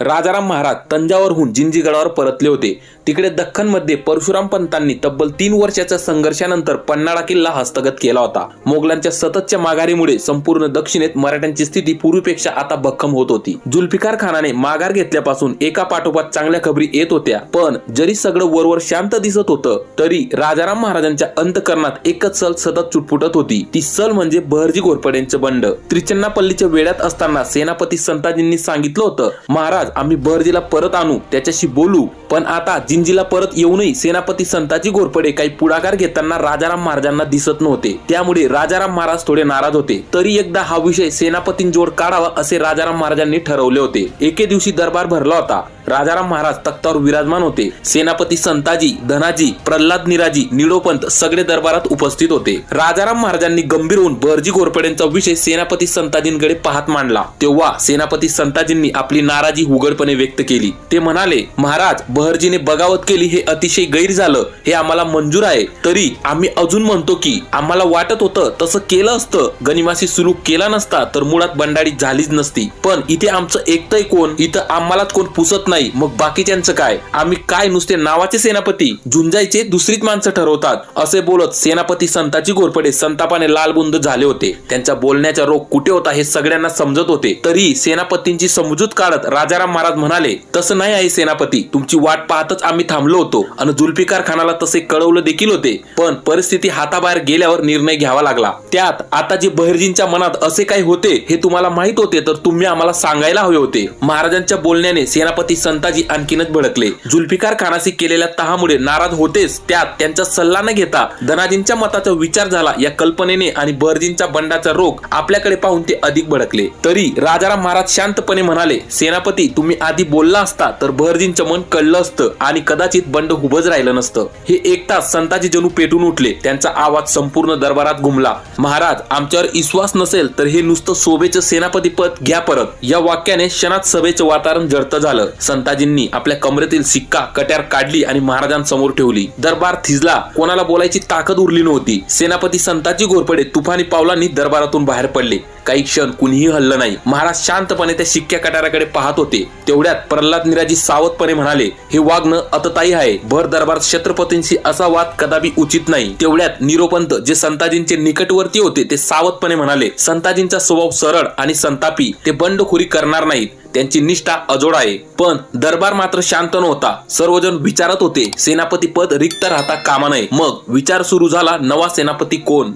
राजाराम महाराज तंजावरहून जिंजीगडावर परतले होते. तिकडे दख्खनमध्ये परशुराम पंतांनी तब्बल तीन वर्षाच्या संघर्षानंतर पन्नाळा किल्ला हस्तगत केला होता. मोगलांच्या सततच्या माघारीमुळे संपूर्ण दक्षिणेत मराठ्यांची स्थिती पूर्वीपेक्षा आता भक्कम होत होती. जुल्फिकार खानाने माघार घेतल्यापासून एका पाठोपाठ चांगल्या खबरी येत होत्या. पण जरी सगळं वरवर शांत दिसत होतं तरी राजाराम महाराजांच्या अंतकरणात एकच सल सतत चुटपुटत होती. ती सल म्हणजे बहरजी घोरपड्यांचं बंड. त्रिचन्नापल्लीच्या वेळात असताना सेनापती संताजींनी सांगितलं होतं महाराज आम्ही बहरजीला परत आणू त्याच्याशी बोलू. पण आता जिंजीला परत येऊनही सेनापती संताजी घोरपडे काही पुढाकार घेताना राजाराम महाराजांना दिसत नव्हते. त्यामुळे राजाराम महाराज थोडे नाराज होते. तरी एकदा हा विषय सेनापतींजवळ काढावा असे राजाराम महाराजांनी ठरवले होते. एके दिवशी दरबार भरला होता. राजाराम महाराज तख्तावर विराजमान होते. सेनापती संताजी धनाजी प्रल्हाद निराजी निळोपंत सगळे दरबारात उपस्थित होते. राजाराम महाराजांनी गंभीर होऊन बर्जी घोरपड्यांचा विषय सेनापती संताजींकडे पाहत मांडला. तेव्हा सेनापती संताजींनी आपली नाराजी उघडपणे व्यक्त केली. ते म्हणाले महाराज बहरजीने बगावत केली हे अतिशय गैर झालं. हे आम्हाला मंजूर आहे. तरी आम्ही अजून म्हणतो की आम्हाला वाटत होतं तसं केलं असतं. गनिमासी सुलूक केला नसता तर मुळात बंडाळी झालीच नसती. पण इथे आमचं एकतंय कोण? इथं आम्हालाच कोण पुसत नाही मग बाकीच्यांचं काय? आम्ही काय नुसते नावाचे सेनापती? झुंजायचे दुसरीच माणसं ठरवतात. असे बोलत सेनापती संताची घोरपडे संतापाने लालबुंद झाले होते. त्यांच्या बोलण्याचा रोग कुठे होता हे सगळ्यांना समजत होते. तरी सेनापतींची समजूत काढत राजाराम महाराज म्हणाले तसं नाही आहे सेनापती. तुमची वाट पाहतच आम्ही थांबलो होतो आणि जुल्फिकार खानाला तसे कळवलं देखील होते. पण परिस्थिती हाताबाहेर गेल्यावर निर्णय घ्यावा लागला. त्यात आता जे बहिर्जींच्या मनात असे काही होते हे तुम्हाला माहीत होते तर तुम्ही आम्हाला सांगायला हवे होते. महाराजांच्या बोलण्याने सेनापती संताजी आणखीनच भडकले. जुल्फिकार खानाशी केलेल्या तहामुळे नाराज होतेच. त्यात त्यांचा सल्ला न घेता धनाजींच्या मताचा विचार झाला. या कल्पनेने आणि बहरजींच्या बंडाचा रोग आपल्याकडे पाहून ते अधिक भडकले. तरी राजाराम महाराज शांतपणे म्हणाले सेनापती तुम्ही आधी बोलला असता तर बहरजींचं मन कळलं असतं आणि कदाचित बंड उभंच राहिलं नसतं. हे एक तास संताजी जणू पेटून उठले. त्यांचा आवाज संपूर्ण दरबारात घुमला. महाराज आमच्यावर विश्वास नसेल तर हे नुसतं सोबेचं सेनापती पद घ्या परत. या वाक्याने क्षणात सभेचं वातावरण जडतं झालं. संताजींनी आपल्या कमरेतील सिक्का कट्यार काढली आणि महाराजांसमोर ठेवली. दरबार थिजला. कोणाला बोलायची ताकद उरली नव्हती. सेनापती संताजी घोरपडे तुफानी पावलांनी दरबारातून बाहेर पडले. काही क्षण कुणीही हल्लं नाही. महाराज शांतपणे त्या शिक्क्या कटाराकडे पाहत होते. तेवढ्यात प्रल्हाद निराजी सावधपणे म्हणाले हे वागणं अतताई आहे. भर दरबार छत्रपतींशी असा वाद कदापि उचित नाही. तेवढ्यात निरोपंत जे संताजींचे निकटवर्ती होते ते सावधपणे म्हणाले संताजींचा स्वभाव सरळ आणि संतापी. ते बंडखोरी करणार नाहीत. त्यांची निष्ठा अजोड आहे. पण दरबार मात्र शांत नव्हता. सर्वजण विचारत होते सेनापती पद रिक्त राहता कामा नये. मग विचार सुरू झाला नवा सेनापती कोण?